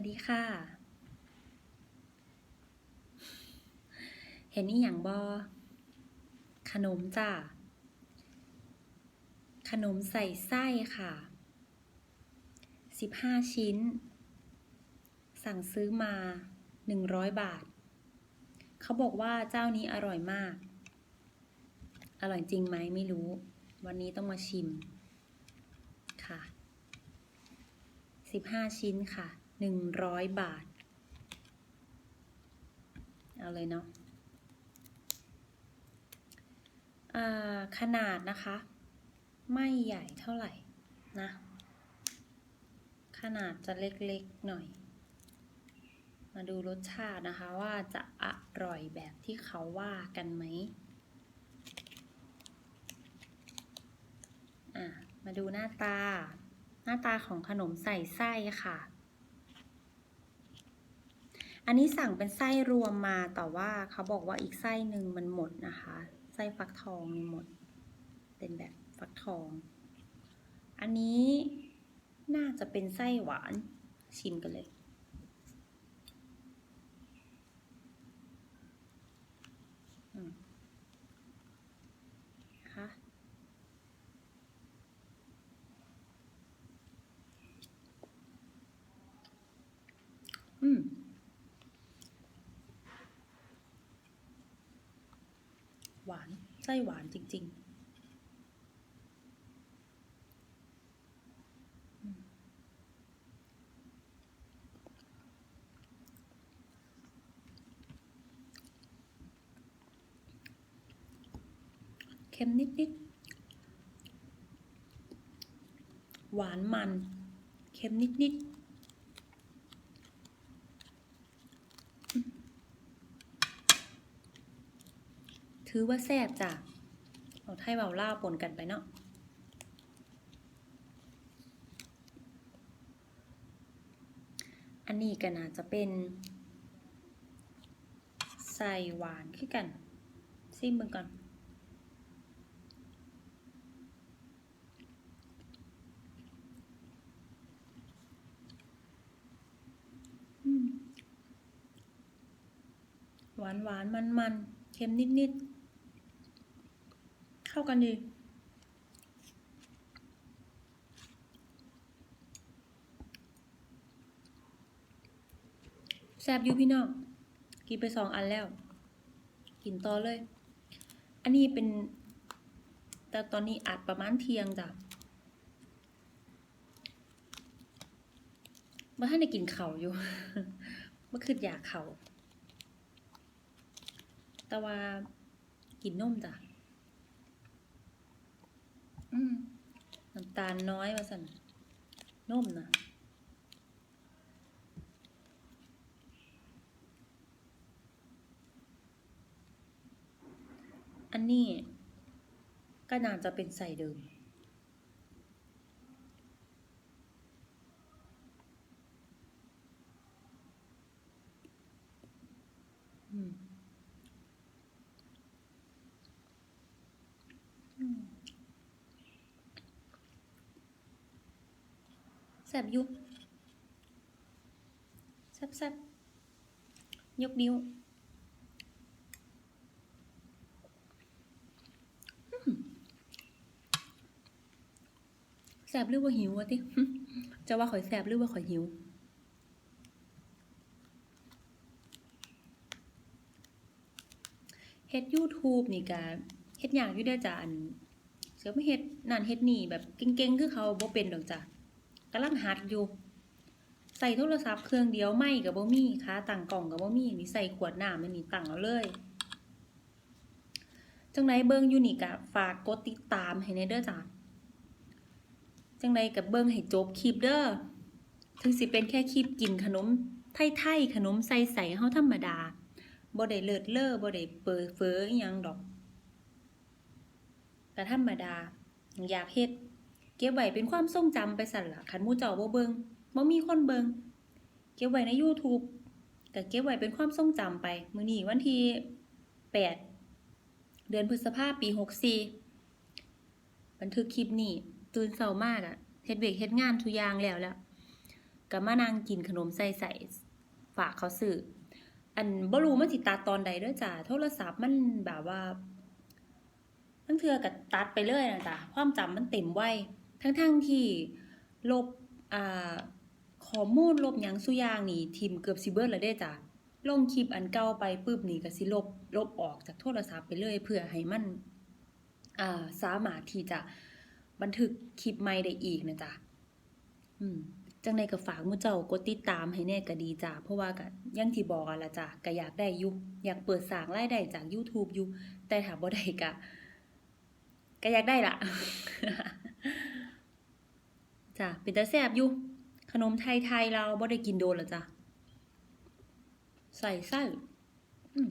วัสดีค่ะ เห็นนี่อย่างบอขนมจ้าขนมใส่ไส้ค่ะ 15 ชิ้น สั่งซื้อมา 100 บาท เขาบอกว่าเจ้านี้อร่อยมาก อร่อยจริงไหมไม่รู้ วันนี้ต้องมาชิมค่ะ 15 ชิ้นค่ะ 100 บาท เอาเลยเนาะขนาดนะคะ ไม่ใหญ่เท่าไหร่นะ ขนาดจะเล็กๆหน่อย มาดูรสชาตินะคะว่าจะอร่อยแบบที่เขาว่ากันไหมมาดูหน้าตา หน้าตาของขนมใส่ไส้ค่ะ อันนี้สั่งเป็นไส้รวมมาแต่ว่าเขาบอกว่าอีกไส้หนึ่งมันหมดนะคะ ไส้ฟักทองมันหมด เป็นแบบฟักทอง อันนี้น่าจะเป็นไส้หวานชิมกันเลย อืมค่ะ อืม หวาน ไส้หวานจริง ๆเค็มนิดๆ หวานมัน เค็มนิดๆ ถือว่าแซ่บจ้ะเอาไทยเบาล่าปนกันไปเนาะอันนี้ก็น่าจะเป็นใส่หวานขึ้นกัน ซิมเบิ่งก่อน หวานหวานมันมันๆเค็มนิดนิดๆ เข้ากันดีแซบยูพี่น้อง กินไปสองอันแล้ว กินต่อเลย อันนี้เป็น แต่ตอนนี้อัดประมาณเที่ยงจ้ะเมื่อท่านได้กินเข่าอยู่เมื่อคืนอยากเข่าแต่ว่ากินนมจ้ะ อืมน้ำตาลน้อยว่าสันนมนะอันนี้ก็น่าจะเป็นใส่เดิม อืม อืม แซบอยุแซบแซบยกนิ้วแซบหรือว่าหิววะติจะว่าข่อยแซบหรือว่าข่อยหิวเฮ็ด YouTube นี่ก็เฮ็ดยากอยู่เด้อจ้ะอันเสือมาเฮ็ดนั่นเฮ็ดนี่แบบเก่งๆ คือเขาบ่เป็นดอกจ้ะ กำลังหัดอยู่ใส่โทรศัพท์เครื่องเดียวไม่ก็บ่มีขาตั้งกล้องก็บ่มีนี่ใส่ขวดน้ำอันนี้ตั้งเอาเลยจังไดเบิ่งยูนี่ก็ฝากกดติดตามให้แหน่เด้อจ้ะจังไดก็เบิ่งให้จบคลิปเด้อถึงสิเป็นแค่คลิปกินขนมไทยๆขนมใส่ๆเฮาธรรมดาบ่ได้เลิศเล่อบ่ได้เปอเฟ้ออิหยังดอกแต่ธรรมดาอยากเฮ็ด เก็บไว้เป็นความทรงจำไปสั่นละคันมูเจ้าบ่เบิงบ่มีคนเบิงเก็บไว้ใน YouTube ก็เก็บไว้เป็นความทรงจำไป มื้อนี้วันที่8เดือนพฤษภาคมปี 64 บันทึกคลิปนี้ตื่นเช้ามากอะเฮ็ดเวกเฮ็ดงานทุกอย่างแล้วแล้วก็มานั่งกินขนมใส่ใส่ฝากเขาซื้ออันบ่รู้มันสิตัดตอนใดด้อจ้ะโทรศัพท์มันแบบว่าทั้งเทื่อก็ตัดไปเลยนะจ้ะความจำมันเต็มไว้ ทั้งๆที่ลบอ่าข้อมูลลบหยังซุอย่างนี่ทิมเกือบสิเบิดแล้วเด้จ้ะลงคลิปอันเก่าไปปึ๊บนี่ก็สิลบลบออกจากโทรศัพท์ไปเลยเพื่อให้มันอ่าสามารถที่จะบันทึกคลิปใหม่ได้อีกนะจ๊ะอืมจังในก็ฝากมู่เจ้ากดติดตามให้แน่ก็ดีจ้ะเพราะว่าก็ยังที่บอกละจ้ะก็อยากได้ยู่อยากเปิดสางรายได้จาก YouTube อยู่แต่ถ้าบ่ได้ก็ก็อยากได้ล่ะ จ้ะเป็นตาแซ่บอยู่ ขนมไทยๆเราบ่ได้กินโดนแล้วจ้ะ ใส่ไส้อืม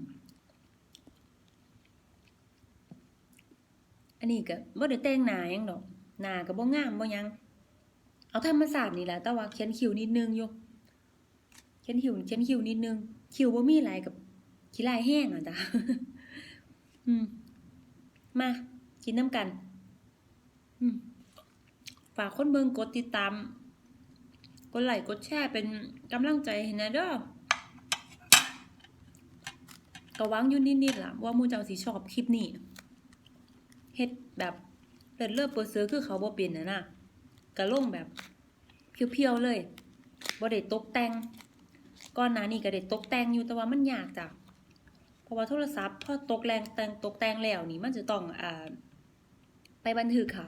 อันนี้ก็บ่ได้แต่งหน้าหยังดอก หน้าก็บ่งามบ่หยัง เอาธรรมศาสตร์นี่แหละแต่ว่าเขียนคิ้วนิดนึงอยู่เขียนคิ้วเขียนคิ้วนิดนึง คิ้วบ่มีหลายกับขี้ลายแห้งอะจ้ะอืม มา กินน้ำกัน อืม ฝากคนเบิ่งกดติดตาม กดไลค์กดแชร์เป็นกำลังใจให้นะเด้อก็หวังอยู่นิดๆล่ะว่ามู่เจ้าสิชอบคลิปนี้เฮ็ดแบบเลิศเลิศเปิดซื้อคือเขาบ่เป็นนะนะกะลงแบบเพียวๆเลยบ่ได้ตกแต่งก่อนหน้านี้ก็ได้ตกแต่งอยู่แต่ว่ามันยากจ้ะเพราะว่าโทรศัพท์พอตกแรงแต่งตกแต่งแล้วนี่มันจะต้องอ่าไปบันทึกค่ะ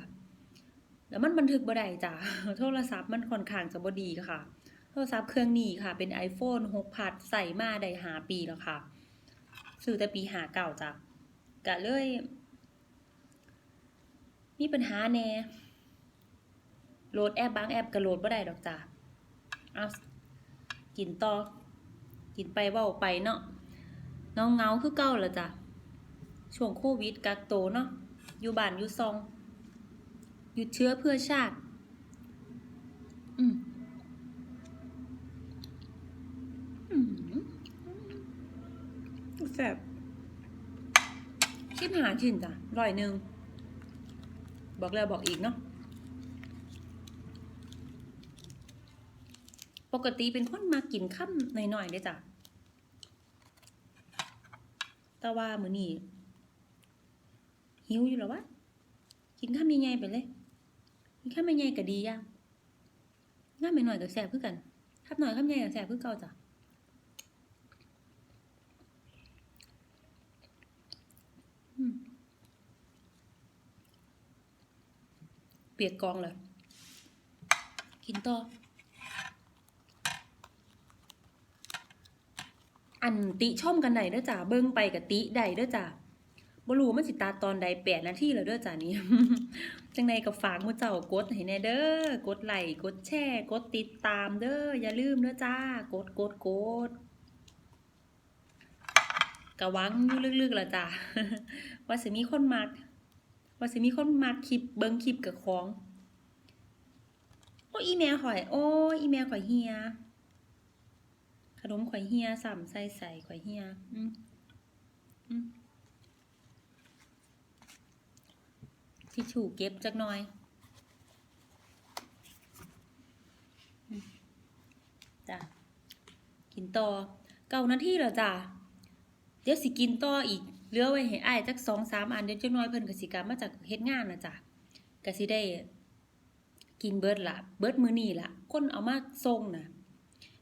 แล้วมันบันทึกบ่ได้จ้ะโทรศัพท์มันค่อนข้างจะบ่ดีค่ะ โทรศัพท์เครื่องนี้ค่ะ เป็น iPhone 6พัดใส่มาได้หาปีแล้วค่ะ ซื้อแต่ปีหาเก่าจ้ะก็เลย มีปัญหาแน่โหลดแอปบางแอปก็โหลดบ่ได้ดอกจ้ะเอากินต่อ กินไปเว้าไปเนาะเงาเงาคือเก่าละจ้ะช่วงโควิดกักโตเนาะอยู่บ้านอยู่ซอง ยุดเชื้อเพื่อชาติ อืมอืมแซ่บชิบหาชิ้นจ้ะร้อยหนึ่ง บอกแล้วบอกอีกเนาะ ปกติเป็นคนมากินข้ามหน่อยๆเด้อจ้ะ แต่ว่ามื้อนี้หิวอยู่แล้ววะ กินข้ามใหญ่ๆไปเลยกิน ข้ามใหญ่ก็ดีย่างง่ามหน่อยๆก็แซ่บคือกันข้ามหน่อยข้ามใหญ่ก็แซ่บคือเก่าจ้ะเปียกกองเลย กินต่อ อันติชมกันได้เด้อจ้าเบิ่งไปกับติได้เด้อจ้าบ่รู้ว่ามันสิตาตอนใดแปดนาทีแล้วเด้อจ้านี่ จังใดก็ฝากมูเจ้ากดให้แน่เด้อกดไลค์กดแชร์กดติดตามเด้ออย่าลืมเด้อจ้ากดกดกดกะหวังอยู่ลึกๆล่ะจ้าว่าสิมีคนมักว่าสิมีคนมักคลิปเบิ่งคลิปกับของโอ้อีแม่ข่อย โอ้อีแม่ข่อยเฮียขนมข่อยเฮียสัมใส่ใส่ข่อยเฮียอืมอืม ทิชชู่เก็บจักหน่อย จ้ะ กินต่อ เก้านาทีแล้วจ้ะ เดี๋ยวสิกินต่ออีกเหลือไว้ให้อ้ายจักสองสามอันเดี๋ยวจักหน้อยเพิ่นก็สิกลับมาจากเฮ็ดงานนะจ้ะก็สิได้กินเบิดละเบิดมื้อนี้ละคนเอามาส่งนะ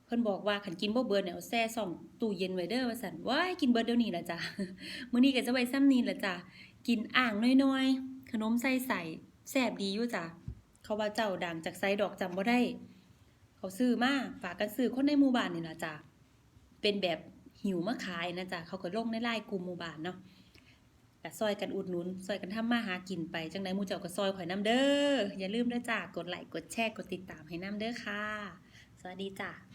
เพิ่นบอกว่าคันกินบ่เบิดเนี่ยเอาแช่ซ่องตู้เย็นไว้เด้อว่าซั่นว้ายกินเบิดเดี๋ยวนี้ล่ะจ้ะมื้อนี้ก็จะไว้ซ้ำนี้ล่ะจ้ะกินอ่างน้อยๆ ขนมใส่ใส่แซ่บดีอยู่จ้ะเขาว่าเจ้าดังจากไซดอกจำบ่ได้ เขาซื้อมาฝากกันซื้อคนในหมู่บ้านนี่ล่ะจ้ะเป็นแบบหิวมาขายนะจ๊ะเขาก็ลงในไลน์กลุ่มหมู่บ้านเนาะก็ซอยกันอุดหนุนซอยกันทำมาหากินไปจังไดหมู่เจ้าก็ซอยข่อยน้ำเด้ออย่าลืมเด้อจ้ะกดไลค์กดแชร์กดติดตามให้น้ำเด้อค่ะ สวัสดีจ้ะ